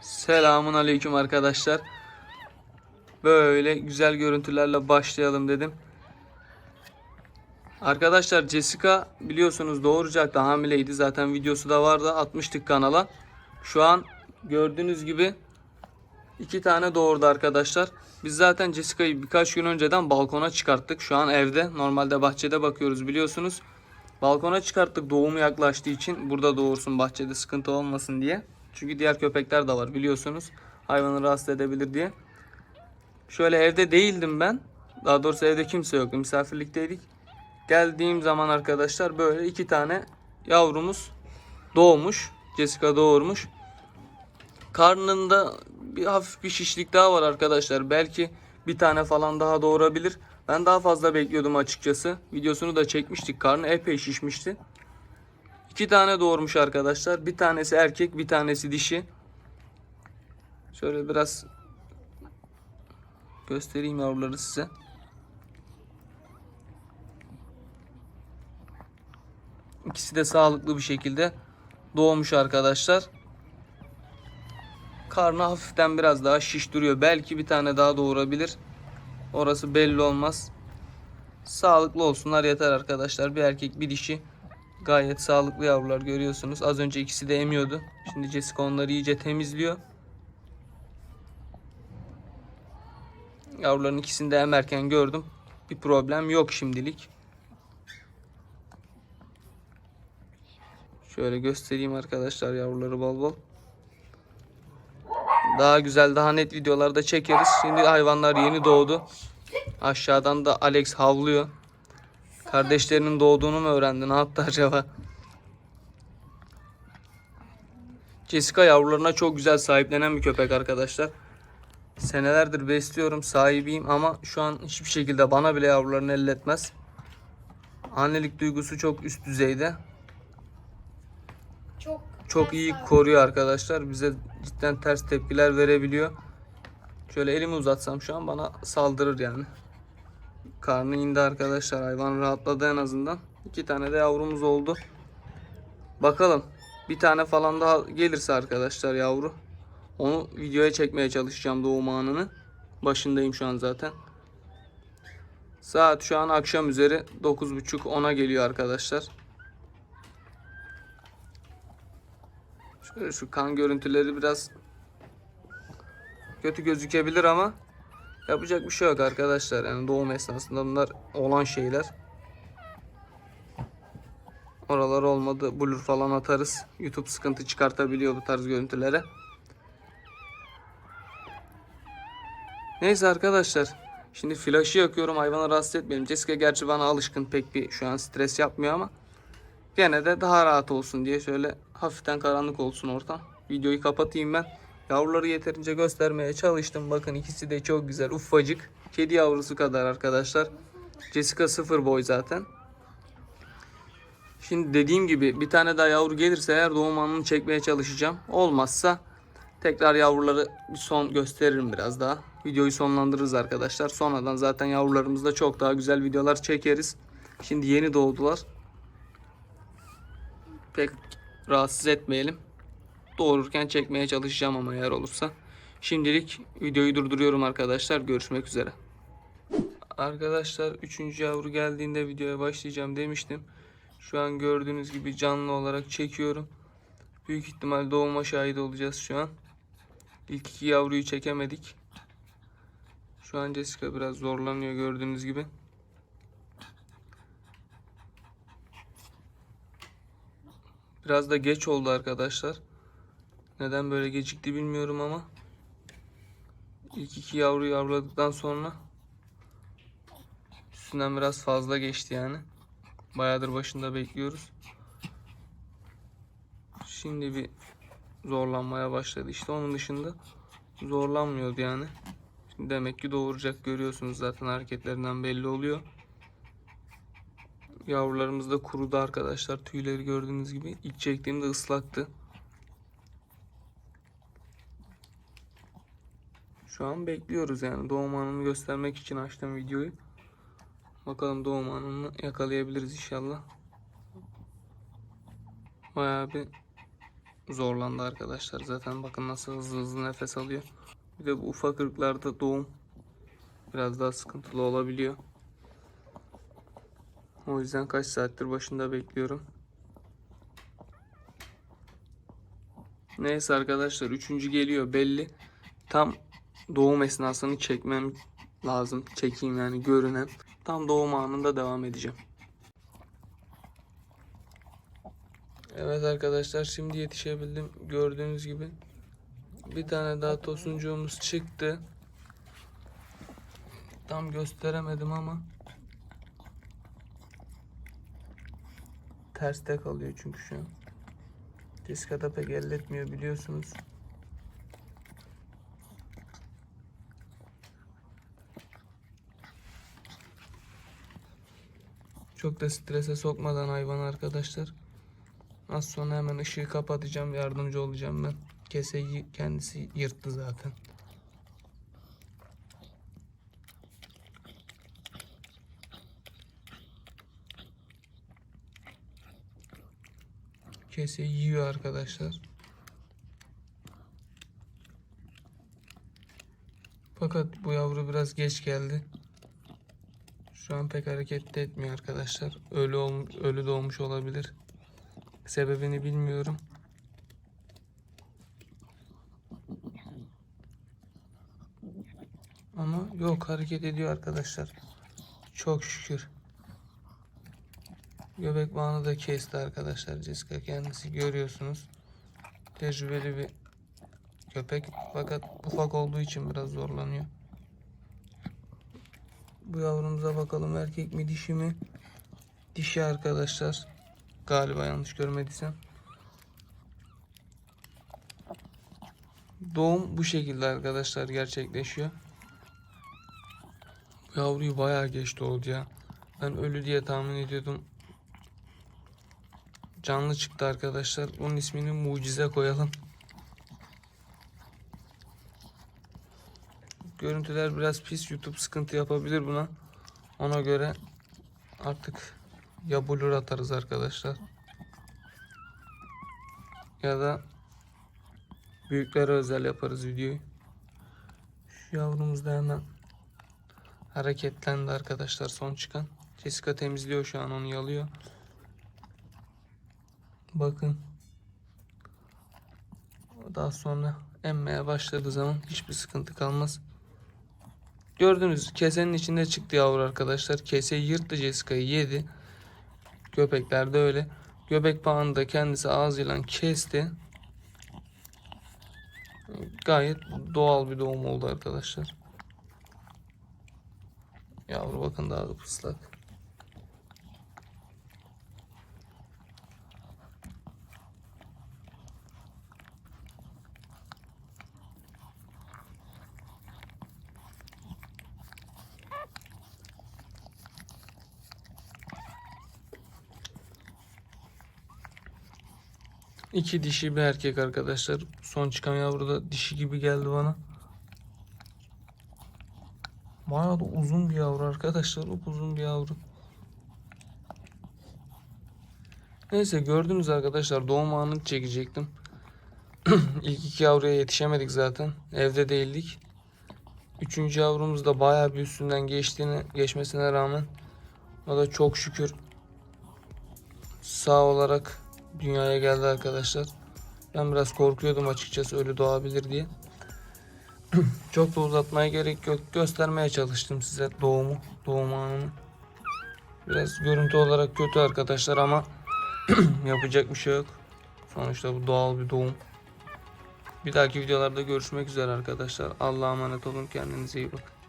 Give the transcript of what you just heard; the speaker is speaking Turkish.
Selamun aleyküm arkadaşlar. Böyle güzel görüntülerle başlayalım dedim. Arkadaşlar Jessica biliyorsunuz doğuracaktı hamileydi. Zaten videosu da vardı. Atmıştık kanala. Şu an gördüğünüz gibi iki tane doğurdu arkadaşlar. Biz zaten Jessica'yı birkaç gün önceden balkona çıkarttık. Şu an evde. Normalde bahçede bakıyoruz biliyorsunuz. Balkona çıkarttık doğumu yaklaştığı için. Burada doğursun bahçede sıkıntı olmasın diye. Çünkü diğer köpekler de var biliyorsunuz. Hayvanı rahatsız edebilir diye. Şöyle evde değildim ben. Daha doğrusu evde kimse yoktu. Misafirlikteydik. Geldiğim zaman arkadaşlar böyle iki tane yavrumuz doğmuş. Jessica doğurmuş. Karnında bir hafif bir şişlik daha var arkadaşlar. Belki bir tane falan daha doğurabilir. Ben daha fazla bekliyordum açıkçası. Videosunu da çekmiştik. Karnı epey şişmişti. İki tane doğurmuş arkadaşlar. Bir tanesi erkek, bir tanesi dişi. Şöyle biraz göstereyim yavruları size. İkisi de sağlıklı bir şekilde doğmuş arkadaşlar. Karnı hafiften biraz daha şiş duruyor. Belki bir tane daha doğurabilir. Orası belli olmaz. Sağlıklı olsunlar yeter arkadaşlar. Bir erkek bir dişi. Gayet sağlıklı yavrular görüyorsunuz. Az önce ikisi de emiyordu. Şimdi Jessica onları iyice temizliyor. Yavruların ikisini de emerken gördüm. Bir problem yok şimdilik. Şöyle göstereyim arkadaşlar yavruları bol bol. Daha güzel, daha net videolarda çekeriz. Şimdi hayvanlar yeni doğdu. Aşağıdan da Alex havlıyor. Kardeşlerinin doğduğunu mu öğrendi? Ne yaptı acaba? Jessica yavrularına çok güzel sahiplenen bir köpek arkadaşlar. Senelerdir besliyorum, sahibiyim ama şu an hiçbir şekilde bana bile yavrularını elletmez. Annelik duygusu çok üst düzeyde. Çok Çok iyi koruyor arkadaşlar. Bize cidden ters tepkiler verebiliyor. Şöyle elimi uzatsam şu an bana saldırır yani. Karnı indi arkadaşlar. Hayvan rahatladı en azından. İki tane de yavrumuz oldu. Bakalım. Bir tane falan daha gelirse arkadaşlar yavru. Onu videoya çekmeye çalışacağım doğum anını. Başındayım şu an zaten. Saat şu an akşam üzeri 9.30-10'a geliyor arkadaşlar. Şöyle şu kan görüntüleri biraz kötü gözükebilir ama yapacak bir şey yok arkadaşlar. Yani doğum esnasında bunlar olan şeyler. Oralar olmadı. Blur falan atarız. YouTube sıkıntı çıkartabiliyor bu tarz görüntülere. Neyse arkadaşlar. Şimdi flaşı yakıyorum. Hayvanı rahatsız etmeyelim. Jessica gerçi bana alışkın. Pek bir şu an stres yapmıyor ama gene de daha rahat olsun diye şöyle hafiften karanlık olsun ortam. Videoyu kapatayım ben. Yavruları yeterince göstermeye çalıştım. Bakın ikisi de çok güzel. Ufacık. Kedi yavrusu kadar arkadaşlar. Jessica sıfır boy zaten. Şimdi dediğim gibi bir tane daha yavru gelirse eğer doğum anını çekmeye çalışacağım. Olmazsa tekrar yavruları son gösteririm biraz daha. Videoyu sonlandırırız arkadaşlar. Sonradan zaten yavrularımızda çok daha güzel videolar çekeriz. Şimdi yeni doğdular pek rahatsız etmeyelim. Doğururken çekmeye çalışacağım ama eğer olursa. Şimdilik videoyu durduruyorum arkadaşlar. Görüşmek üzere. Arkadaşlar 3. yavru geldiğinde videoya başlayacağım demiştim. Şu an gördüğünüz gibi canlı olarak çekiyorum. Büyük ihtimal doğuma şahit olacağız şu an. İlk iki yavruyu çekemedik. Şu an Jessica biraz zorlanıyor gördüğünüz gibi. Biraz da geç oldu arkadaşlar. Neden böyle gecikti bilmiyorum ama ilk iki yavru yavruladıktan sonra üstünden biraz fazla geçti yani. Bayağıdır başında bekliyoruz. Şimdi bir zorlanmaya başladı. İşte onun dışında zorlanmıyordu yani. Şimdi demek ki doğuracak görüyorsunuz zaten hareketlerinden belli oluyor. Yavrularımız da kurudu arkadaşlar. Tüyleri gördüğünüz gibi. İlk çektiğimde ıslaktı. Şu an bekliyoruz yani. Doğum anını göstermek için açtım videoyu. Bakalım doğum anını yakalayabiliriz inşallah. Bayağı bir zorlandı arkadaşlar. Zaten bakın nasıl hızlı hızlı nefes alıyor. Bir de bu ufak ırklarda doğum biraz daha sıkıntılı olabiliyor. O yüzden kaç saattir başında bekliyorum. Neyse arkadaşlar üçüncü geliyor belli. Tam doğum esnasını çekmem lazım. Çekeyim yani görünen. Tam doğum anında devam edeceğim. Evet arkadaşlar şimdi yetişebildim. Gördüğünüz gibi bir tane daha tosuncuğumuz çıktı. Tam gösteremedim ama terste kalıyor çünkü şu an. Diskada pek elletmiyor biliyorsunuz. Çok da strese sokmadan hayvan arkadaşlar. Az sonra hemen ışığı kapatacağım. Yardımcı olacağım ben. Keseyi kendisi yırttı zaten. Keseyi yiyor arkadaşlar. Fakat bu yavru biraz geç geldi. Şu an pek hareket de etmiyor arkadaşlar. Ölü ol, ölü doğmuş olabilir. Sebebini bilmiyorum. Ama yok hareket ediyor arkadaşlar. Çok şükür. Göbek bağını da kesti arkadaşlar Jessica kendisi görüyorsunuz. Tecrübeli bir köpek fakat ufak olduğu için biraz zorlanıyor. Bu yavrumuza bakalım erkek mi dişi mi? Dişi arkadaşlar. Galiba yanlış görmediysem. Doğum bu şekilde arkadaşlar gerçekleşiyor. Bu Yavruyu bayağı geç doğdu ya. Ben ölü diye tahmin ediyordum. Canlı çıktı arkadaşlar. Onun ismini mucize koyalım. Görüntüler biraz pis. YouTube sıkıntı yapabilir buna. Ona göre artık ya blur atarız arkadaşlar. Ya da büyüklere özel yaparız videoyu. Şu yavrumuz da hemen hareketlendi arkadaşlar son çıkan. Jessica temizliyor şu an onu yalıyor. Bakın. Daha sonra emmeye başladığı zaman hiçbir sıkıntı kalmaz. Gördünüz kesenin içinde çıktı yavru arkadaşlar. Keseyi yırttı Jessica'yı yedi. Köpekler de öyle. Göbek bağını da kendisi ağzıyla kesti. Gayet doğal bir doğum oldu arkadaşlar. Yavru bakın daha da ıslak. İki dişi bir erkek arkadaşlar. Son çıkan yavru da dişi gibi geldi bana. Bayağı da uzun bir yavru arkadaşlar. Uzun bir yavru. Neyse gördünüz arkadaşlar doğum anını çekecektim. İlk iki yavruya yetişemedik zaten. Evde değildik. Üçüncü yavrumuz da bayağı bir üstünden geçtiğini geçmesine rağmen o da çok şükür sağ olarak dünyaya geldi arkadaşlar. Ben biraz korkuyordum açıkçası ölü doğabilir diye. Çok da uzatmaya gerek yok. Göstermeye çalıştım size doğumu, doğum anını. Biraz görüntü olarak kötü arkadaşlar ama yapacak bir şey yok. Sonuçta bu doğal bir doğum. Bir dahaki videolarda görüşmek üzere arkadaşlar. Allah'a emanet olun. Kendinize iyi bakın.